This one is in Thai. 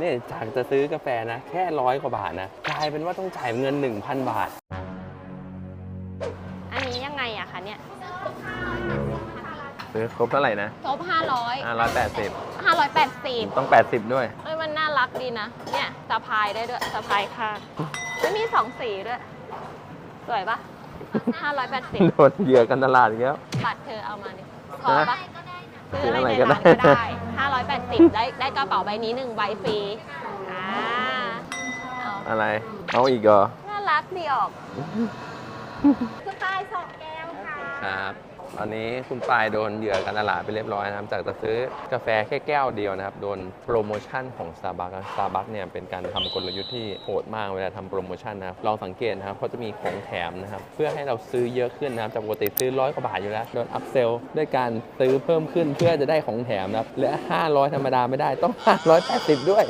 นี่จากจะซื้อกาแฟนะ แค่ร้อยกว่าบาทนะ กลายเป็นว่าต้องจ่ายเงิน 1,000 บาท อันนี้ยังไงอะคะเนี่ยซื้อครบเท่าไหร่นะครบห้าร้อย580ห้าร้อยแปดสิบต้อง 80 ด้วย เอ้ยมันน่ารักดีนะ เนี่ยสะพายได้ด้วยสะพายข้างไม่มีสองสีด้วย สวยปะห้าร้อยแปดสิบโดนเหยื่อกันตลาดอีกแล้ว บัตรเธอเอามาดิพอปะซื้ออะไรซื้ออะไรในก็ได้ร้านก็ได้ ห้าร้อยแปดสิบได้ได้กระเป๋าใบนี้หนึ่งใบฟรีอ่าเอาอะไร เอาอีกเหรอ น่ารักดีออก คุณตายสองแก้วค่ะ ครับ ตอนนี้คุณปายโดนเหยื่อการตลาดไปเรียบร้อยนะครับ จากจะซื้อกาแฟแค่แก้วเดียวนะครับ โดนโปรโมชั่นของ Starbucks Starbucks เนี่ยเป็นการทำกลยุทธ์ที่โหดมากเวลาทำโปรโมชั่นนะครับลองสังเกตนะครับเขาจะมีของแถมนะครับ เพื่อให้เราซื้อเยอะขึ้นนะครับจากปกติซื้อร้อยกว่าบาทอยู่แล้วโดนอัพเซลด้วยการซื้อเพิ่มขึ้นเพื่อจะได้ของแถมนะครับเหลือ500 ธรรมดาไม่ได้ต้อง 580 ด้วย